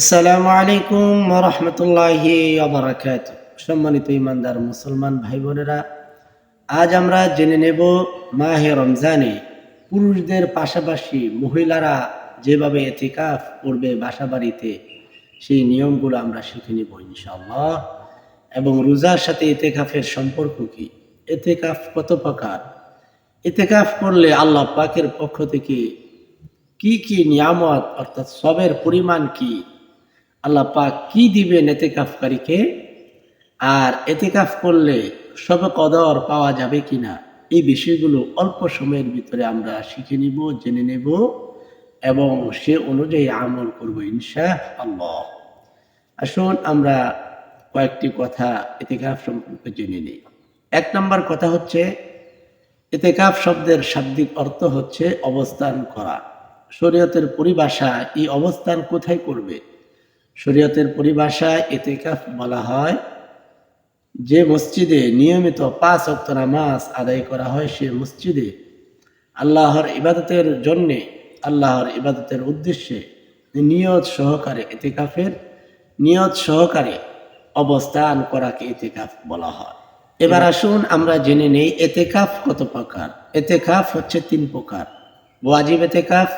আসসালামু আলাইকুম রহমতুল্লাহি আবরাকাত সম্মানিত ইমানদার মুসলমান ভাই বোনেরা আজ আমরা জেনে নেব মাহে রমজানে পুরুষদের পাশাপাশি মহিলারা যেভাবে এতেকাফ করবে বাসা বাড়িতে সেই নিয়মগুলো আমরা শিখে নেব ইনশাআল্লাহ। এবং রোজার সাথে এতেকাফের সম্পর্ক কি? এতেকাফ কত প্রকার? এতেকাফ করলে আল্লাহ পাকের পক্ষ থেকে কি কি নিয়ামত, অর্থাৎ সবের পরিমাণ কি? আল্লাহ পাক কি দিবেন এতেকাফকারীকে আর এতেকাফ করলে সব কদর পাওয়া যাবে কিনা? এই বিষয়গুলো অল্প সময়ের ভিতরে আমরা শিখে নিব, জেনে নেব এবং সে অনুযায়ী আমল করব ইনশা আল্লাহ আসুন আমরা কয়েকটি কথা এতেকাফ সম্পর্কে জেনে নিই। এক নম্বর কথা হচ্ছে, এতেকাফ শব্দের শাব্দিক অর্থ হচ্ছে অবস্থান করা। শরীয়তের পরিভাষা এই অবস্থান কোথায় করবে? শরীয়তের পরিভাষায় এতেকাফ বলা হয়, যে মসজিদে নিয়মিত পাঁচ অক্ত নামাজ আদায় করা হয় সে মসজিদে আল্লাহর ইবাদতের জন্যে, আল্লাহর ইবাদতের উদ্দেশ্যে নিয়ত সহকারে এতেকাফের, নিয়ত সহকারে অবস্থান করাকে এতেকাফ বলা হয়। এবার আসুন আমরা জেনে নেই এতেকাফ কত প্রকার। এতেকাফ হচ্ছে তিন প্রকার। ওয়াজিব এতেকাফ,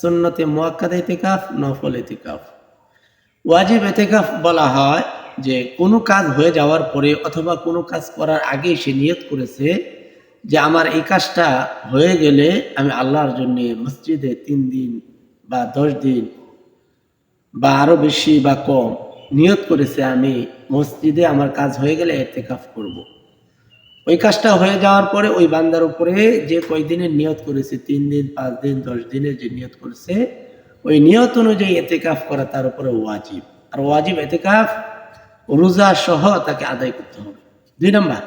সুন্নতে মোয়াক্কাদ এতেকাফ, নফল এতেকাফ। ওয়াজিব এতেকাফ বলা হয় যে, কোনো কাজ হয়ে যাওয়ার পরে অথবা কোনো কাজ করার আগে সে নিয়ত করেছে যে, আমার এই কাজটা হয়ে গেলে আমি আল্লাহর জন্য মসজিদে তিন দিন বা দশ দিন বা আরও বেশি বা কম নিয়ত করেছে আমি মসজিদে আমার কাজ হয়ে গেলে এতেকাফ করব। ওই কাজটা হয়ে যাওয়ার পরে ওই বান্দার উপরে যে কয়দিনের নিয়ত করেছে, তিন দিন, পাঁচ দিন, দশ দিনের যে নিয়ত করেছে ওই নিয়ত অনুযায়ী এতেকাফ করা তার উপরে ওয়াজিব। আর ওয়াজিব এতেকাফ, রোজা সহ তাকে আদায় করতে হবে। দুই নম্বর,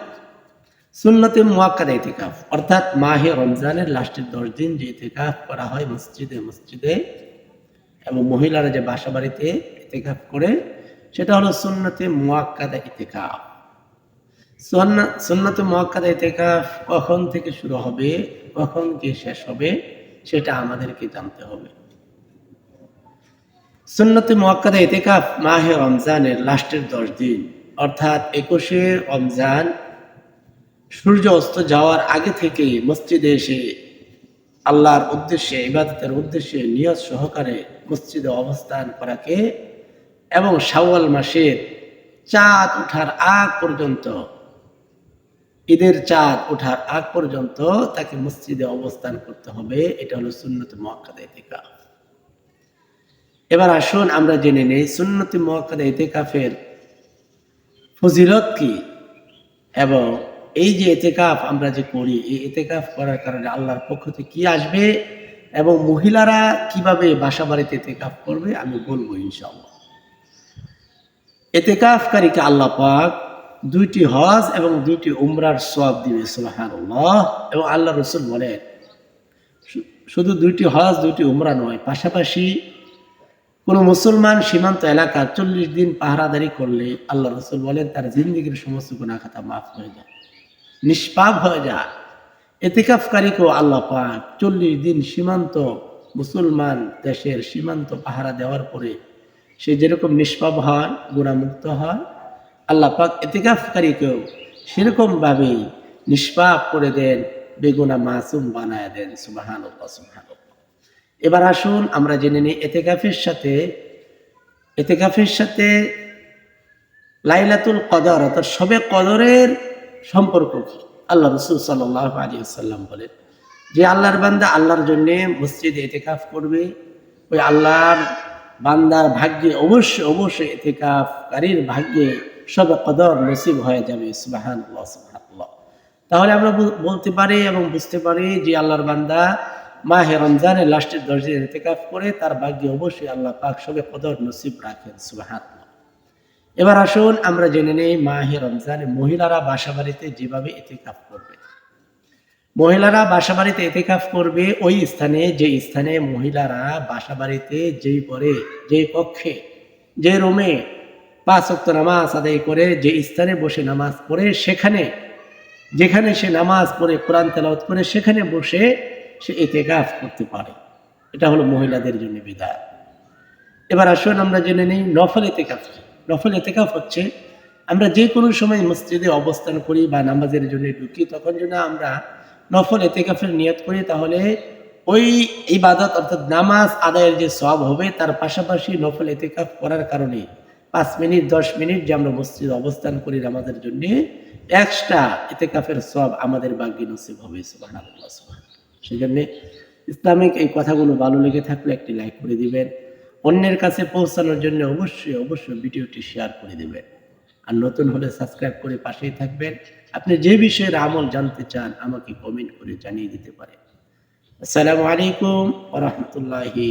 সুন্নতে মুয়াক্কাদ এতেকাফ, অর্থাৎ মাহে রমজানের লাস্টের দশ দিন যে এতেকাফ করা হয় মসজিদে মসজিদে, এবং মহিলারা যে বাসা বাড়িতে এতেকাফ করে, সেটা হলো সুন্নতে মুয়াক্কাদা ইতেকাফ সুন্নতে মুয়াক্কাদা ইতেকাফ কখন থেকে শুরু হবে, কখন গিয়ে শেষ হবে, সেটা আমাদেরকে জানতে হবে। সুন্নতে মুয়াক্কাদা ইতেকাফ মাহে রমজানের লাস্টের দশ দিন। অর্থাৎ একুশে রমজান সূর্য অস্ত যাওয়ার আগে থেকে মসজিদে এসে আল্লাহর উদ্দেশ্যে, ইবাদতের উদ্দেশ্যে নিয়ত সহকারে মসজিদে অবস্থান করাকে এবং শাওয়াল মাসের চাঁদ ওঠার আগ পর্যন্ত, ঈদের চাঁদ ওঠার আগ পর্যন্ত তাকে মসজিদে অবস্থান করতে হবে। এটা হলো সুন্নত মহাক্কাদা ইতেকাফ। এবার আসুন আমরা জেনে নেই সুন্নতি মহাক্কাদা ইতেকাফের ফজিলত কি এবং এই যে এতেকাফ আমরা যে করি এই এতেকাফ করার কারণে আল্লাহর পক্ষ থেকে কি আসবে এবং মহিলারা কীভাবে বাসা বাড়িতে এতেকাফ করবে আমি বলব ইনশাআল্লাহ। এতেকাফকারীকে আল্লাহ পাক দুইটি হজ এবং দুইটি উমরার সব দিবে, সুবহানাল্লাহ। এবং আল্লাহ রসুল বলেন শুধু দুইটি হজ, দুইটি উমরা নয়, পাশাপাশি কোনো মুসলমান সীমান্ত এলাকা চল্লিশ দিন পাহারাদারি করলে আল্লাহ রসুল বলেন, তার জিন্দিগির সমস্ত গুণা খাতা মাফ হয়ে যায়, নিষ্পাপ হয়ে যায়। এতেকাফকারীকেও আল্লাহ পাক চল্লিশ দিন সীমান্ত মুসলমান দেশের সীমান্ত পাহারা দেওয়ার পরে সে যেরকম নিষ্পাপ হয় গুণামুক্ত হয়, আল্লাহ পাক এতেকাফকারীকেও সেরকমভাবেই নিষ্পাপ করে দেন, বেগুনা মাসুম বানায় দেন সুবাহান সুবাহান এবার আসুন আমরা জেনে নিই এতেকাফের সাথে এতেকাফের সাথে লাইলাতুল কদর, অর্থাৎ সবে কদরের সম্পর্ক কি? আল্লাহ রসুল সাল্লাহ আলী সাল্লাম বলেন যে আল্লাহর বান্দা আল্লাহর জন্যে মসজিদে এতেকাফ করবে। ওই আল্লাহর বান্দার ভাগ্যে অবশ্যই অবশ্যই এতেকাফকারীর ভাগ্যে সবে কদর নসিব হয়ে যাবে। সুবাহান তাহলে আমরা বলতে পারি এবং বুঝতে পারি যে আল্লাহর বান্দা মাহে রমজানের লাস্টের দশ দিন এতেকাফ করে তার ভাগ্যে অবশ্যই আল্লাহ পাক সবে কদর নসিব রাখেন সুবাহান এবার আসুন আমরা জেনে নেই মাহে রমজানে মহিলারা বাসা বাড়িতে যেভাবে এতেকাফ করবে। মহিলারা বাসা বাড়িতে এতেকাফ করবে ওই স্থানে, যে স্থানে মহিলারা বাসা বাড়িতে যেই পরে যে কক্ষে, যে রুমে পাঁচ অক্ত নামাজ আদায় করে, যে স্থানে বসে নামাজ পড়ে, সেখানে, যেখানে সে নামাজ পড়ে, কোরআন তেলাওয়াত করে, সেখানে বসে সে এতেকাফ করতে পারে এটা হলো মহিলাদের জন্য বিধান এবার আসুন আমরা জেনে নিই নফল এতেকাফ। নফল এতেকাফ হচ্ছে, আমরা যে কোনো সময় মসজিদে অবস্থান করি বা নামাজের জন্য ঢুকি, তখন যদি আমরা নফল এতেকাফের নিয়ত করি, তাহলে ওই ইবাদত অর্থাৎ নামাজ আদায়ের যে সব হবে, তার পাশাপাশি নফল এতেকাফ করার কারণে পাঁচ মিনিট, দশ মিনিট যে আমরা মসজিদে অবস্থান করি নামাজের জন্য, এক্সট্রা এতেকাফের সব আমাদের ভাগ্যে নসিব হবে সুবহানাল্লাহ। সেজন্য ইসলামিক এই কথাগুলো ভালো লেগে থাকলে একটি লাইক করে দিবেন। অন্যের কাছে পৌঁছানোর জন্য অবশ্যই অবশ্যই ভিডিওটি শেয়ার করে দেবেন। আর নতুন হলে সাবস্ক্রাইব করে পাশেই থাকবেন। আপনি যে বিষয়ের আমল জানতে চান আমাকে কমেন্ট করে জানিয়ে দিতে পারেন। আসসালামু আলাইকুম ওরহমতুল্লাহি